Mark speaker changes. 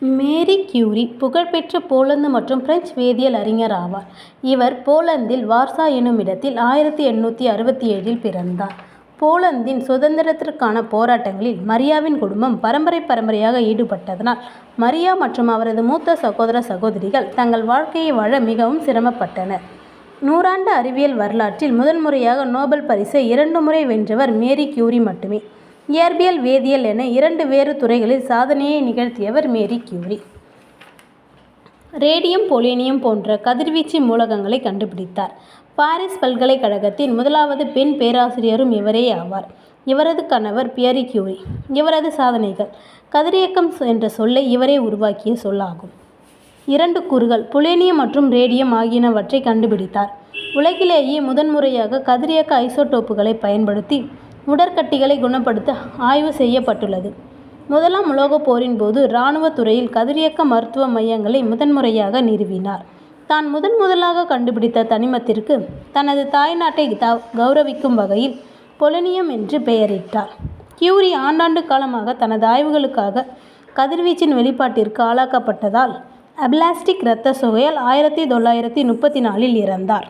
Speaker 1: மேரி Curie புகழ்பெற்ற Poland மற்றும் French வேதியியல் அறிஞர் ஆவார். இவர் போலந்தில் வார்சா எனுமிடத்தில் ஆயிரத்தி எண்ணூற்றி அறுபத்தி ஏழில் பிறந்தார். போலந்தின் சுதந்திரத்திற்கான போராட்டங்களில் மரியாவின் குடும்பம் பரம்பரை பரம்பரையாக ஈடுபட்டதனால் மரியா மற்றும் அவரது மூத்த சகோதர சகோதரிகள் தங்கள் வாழ்க்கையை வாழ மிகவும் சிரமப்பட்டனர். நூறாண்டு அறிவியல் வரலாற்றில் முதன் முறையாக நோபல் பரிசை இரண்டு முறை வென்றவர் மேரி கியூரி மட்டுமே. இயற்பியல் வேதியியல் என இரண்டு வேறு துறைகளில் சாதனையை நிகழ்த்தியவர் மேரி கியூரி. ரேடியம் பொலினியம் போன்ற கதிர்வீச்சு மூலகங்களை கண்டுபிடித்தார். பாரிஸ் பல்கலைக்கழகத்தின் முதலாவது பெண் பேராசிரியரும் இவரே ஆவார். இவரது கணவர் பியரி கியூரி. இவரது சாதனைகள் கதிரியக்கம் என்ற சொல்லை இவரே உருவாக்கிய சொல்லாகும் இரண்டு கூறுகள் புலேனியம் மற்றும் ரேடியம் ஆகியனவற்றை கண்டுபிடித்தார். உலகிலேயே முதன்முறையாக கதிரியக்க ஐசோடோப்புகளை பயன்படுத்தி உடற்கட்டிகளை குணப்படுத்த ஆய்வு செய்யப்பட்டுள்ளது. முதலாம் உலகப் போரின் போது ராணுவ துறையில் கதிரியக்க மருத்துவ மையங்களை முதன்முறையாக நிறுவினார். தான் முதன் முதலாக கண்டுபிடித்த தனிமத்திற்கு தனது தாய்நாட்டை கௌரவிக்கும் வகையில் பொலினியம் என்று பெயரிட்டார். கியூரி ஆண்டாண்டு காலமாக தனது ஆய்வுகளுக்காக கதிர்வீச்சின் வெளிப்பாட்டிற்கு ஆளாக்கப்பட்டதால் அப்ளாஸ்டிக் இரத்த சுகையால் ஆயிரத்தி தொள்ளாயிரத்தி முப்பத்தி நாலில் இறந்தார்.